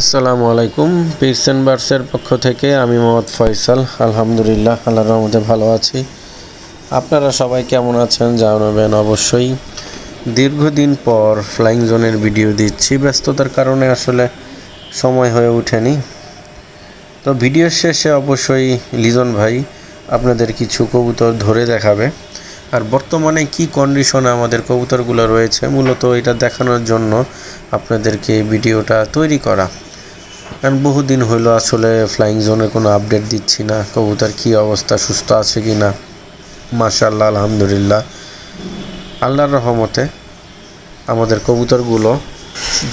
আসসালামু আলাইকুম পিরসেন বার্সের পক্ষ থেকে আমি মোহাম্মদ ফয়সাল, আলহামদুলিল্লাহ, আল্লাহর রহমতে ভালো আছি। আপনারা সবাই কেমন আছেন জানাবেন অবশ্যই। দীর্ঘদিন পর ফ্লাইং জোনের ভিডিও দিচ্ছি, ব্যস্ততার কারণে আসলে সময় হয়ে ওঠেনি। তো ভিডিওর শেষে অবশ্যই লিজন ভাই আপনাদের কিছু কবুতর ধরে দেখাবে। আর বর্তমানে কি কন্ডিশনে আমাদের কবুতরগুলো রয়েছে, মূলত এটা দেখানোর জন্য আপনাদেরকে ভিডিওটা তৈরি করা। কারণ বহুদিন হলো আসলে ফ্লাইং জোনে কোনো আপডেট দিচ্ছি না। কবুতর কি অবস্থা, সুস্থ আছে কি না? মাশাল্লাহ আলহামদুলিল্লাহ। আল্লাহর রহমতে আমাদের কবুতরগুলো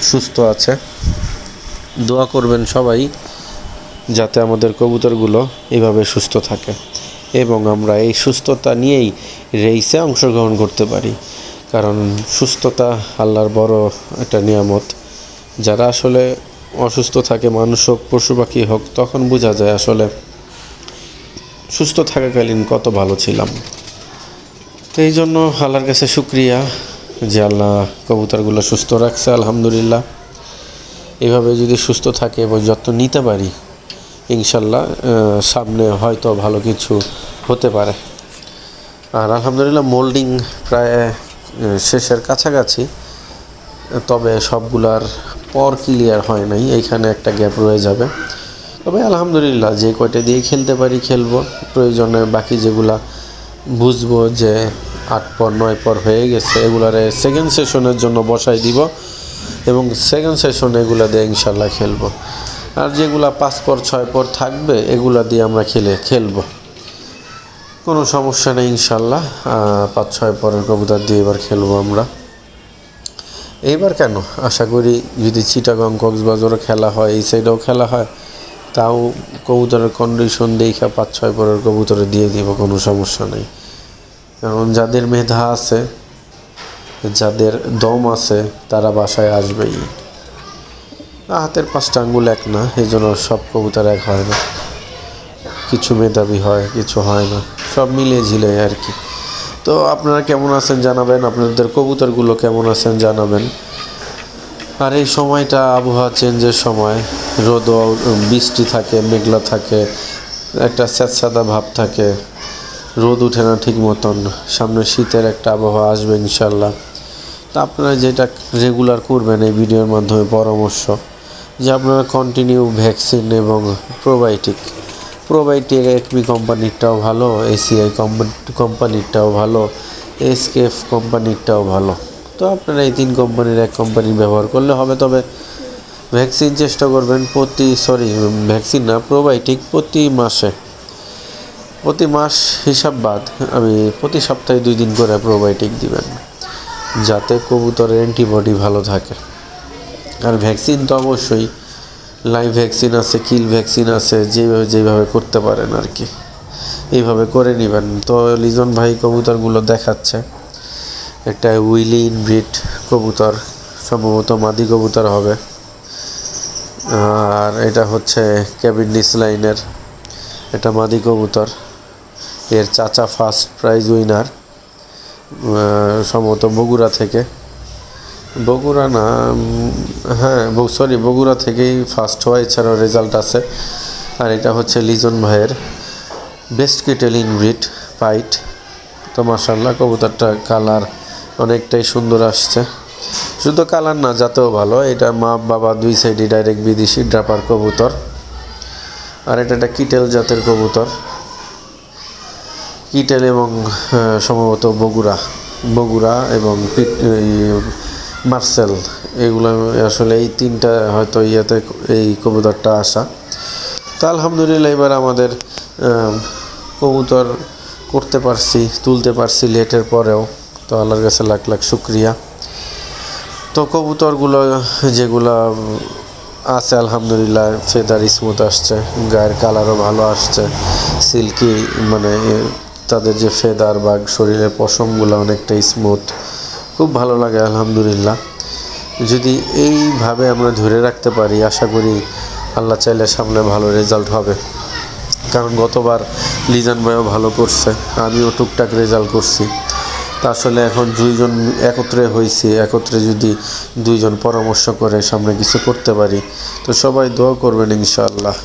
সুস্থ আছে। দোয়া করবেন সবাই যাতে আমাদের কবুতরগুলো এভাবে সুস্থ থাকে এবং আমরা এই সুস্থতা নিয়েই রেইসে অংশগ্রহণ করতে পারি। কারণ সুস্থতা আল্লাহর বড় একটা নিয়ামত। যারা আসলে অসুস্থ থাকে, মানুষ হোক, পশু পাখি হোক, তখন বোঝা যায় আসলে সুস্থ থাকাকালীন কত ভালো ছিলাম। তো এই জন্য আল্লাহর কাছে শুক্রিয়া যে আল্লাহ কবুতরগুলো সুস্থ রাখছে, আলহামদুলিল্লাহ। এভাবে যদি সুস্থ থাকে এবং যত্ন নিতে পারি, ইনশাল্লাহ সামনে হয়তো ভালো কিছু হতে পারে। আর আলহামদুলিল্লাহ মোল্ডিং প্রায় শেষের কাছাকাছি, তবে সবগুলার পর ক্লিয়ার হয় নাই, এইখানে একটা গ্যাপ রয়ে যাবে। তবে আলহামদুলিল্লাহ, যে কয়টা দিয়ে খেলতে পারি খেলব, প্রয়োজনে বাকি যেগুলা বুঝব যে আট পর, নয় পর হয়ে গেছে, এগুলারে সেকেন্ড সেশনের জন্য বসাই দিব এবং সেকেন্ড সেশনে এগুলা দিয়ে ইনশাল্লাহ খেলব। আর যেগুলা পাঁচ পর, ছয় পর থাকবে, এগুলা দিয়ে আমরা খেলে, খেলব। কোনো সমস্যা নেই ইনশাল্লাহ পাঁচ, ছয় পরের কবুতর দিয়ে এবার খেলব আমরা। এইবার কেন? আশা করি যদি চিটাগং কক্সবাজারও খেলা হয়, এই সাইডেও খেলা হয়, তাও কবুতরের কন্ডিশন দেখা পাঁচ ছয় পরের কবুতরে দিয়ে দিব, কোনো সমস্যা নেই। কারণ যাদের মেধা আছে, যাদের দম আছে, তারা বাসায় আসবেই। হাতের পাঁচটা আঙ্গুল এক না, এই জন্য সব কবুতর এক হয় না। কিছু মেধাবী হয়, কিছু হয় না, সব মিলিয়ে ঝিলে আর কি। তো আপনারা কেমন আছেন জানাবেন? আপনাদের কবুতরগুলো কেমন আছেন জানাবেন? আর এই সময়টা, আবহাওয়া চেঞ্জের সময়, রোদ বৃষ্টি থাকে, মেঘলা থাকে, একটা স্যাঁতস্যাঁতা ভাব থাকে, রোদ উঠে না ঠিক মতন, সামনে শীতের একটা আবহাওয়া আসবে ইনশাল্লাহ তা আপনারা যেটা রেগুলার করবেন এই ভিডিওর মাধ্যমে পরামর্শ, যে আপনারা কন্টিনিউ ভ্যাকসিন এবং প্রোবায়োটিক প্রোবায়োটিক একমি কোম্পানিরটাও ভালো এসিআই কোম্পানিরটাও ভালো এসকেএফ কোম্পানিরটাও ভালো। তো আপনারা এই তিন কোম্পানির এক কোম্পানি ব্যবহার করলে হবে, তবে ভ্যাকসিন চেষ্টা করবেন প্রতি সরি ভ্যাকসিন না প্রোবায়োটিক প্রতি মাসে। প্রতি মাস হিসাব বাদ, আমি প্রতি সপ্তাহে দুই দিন করে প্রোবায়োটিক দিবেন, যাতে কবুতরের অ্যান্টিবডি ভালো থাকে। আর ভ্যাকসিন তো অবশ্যই লাইভ ভ্যাকসিন আছে কিল ভ্যাকসিন আছে, যেভাবে যেভাবে করতে পারেন আর কি এইভাবে করে নেবেন। তো লিজন ভাই কবুতরগুলো দেখাচ্ছে। একটা উইলি ইনব্রিড কবুতর, সম্ভবত মাদি কবুতর হবে। আর এটা হচ্ছে ক্যাবিন্ডিস লাইনের এটা মাদি কবুতর। এর চাচা ফার্স্ট প্রাইজ উইনার সম্ভবত বগুড়া থেকে। বগুড়া না হ্যাঁ সরি বগুড়া থেকেই ফার্স্ট হওয়া এছাড়াও রেজাল্ট আছে। আর এটা হচ্ছে লিজন ভাইয়ের বেস্ট কিটেল ইনব্রিড পাইট তো মাসাল্লাহ কবুতরটা কালার অনেকটাই সুন্দর আসছে। শুধু কালার না যাতেও ভালো। এটা মা বাবা দুই সাইডে ডাইরেক্ট বিদেশি ড্রাপার কবুতর। আর এটা একটা কিটেল জাতের কবুতর। কিটেল এবং সম্ভবত বগুড়া বগুড়া এবং মার্সেল, এগুলো আসলে এই তিনটা হয়তো ইয়েতে এই কবুতরটা আসা। তো আলহামদুলিল্লাহ এবার আমাদের কবুতর করতে পারছি, তুলতে পারছি লেটের পরেও। তো আল্লাহর কাছে লাখ লাখ শুক্রিয়া। তো কবুতরগুলো যেগুলো আছে, আলহামদুলিল্লাহ ফেদার স্মুথ আসছে, গায়ের কালারও ভালো আসছে, সিল্কি মানে তাদের যে ফেদার বা শরীরের পশমগুলো অনেকটা স্মুথ। খুব ভালো লাগে, আলহামদুলিল্লাহ। যদি এইভাবে আমরা ধরে রাখতে পারি, আশা করি আল্লাহ চাইলে সামনে ভালো রেজাল্ট হবে। কারণ গতবার লিজান ভাইও ভালো করছে, আমিও টুকটাক রেজাল্ট করছি। তা আসলে এখন দুইজন একত্রে হয়েছে একত্রে যদি দুইজন পরামর্শ করে সামনে কিছু করতে পারি, তো সবাই দোয়া করবেন ইনশাআল্লাহ।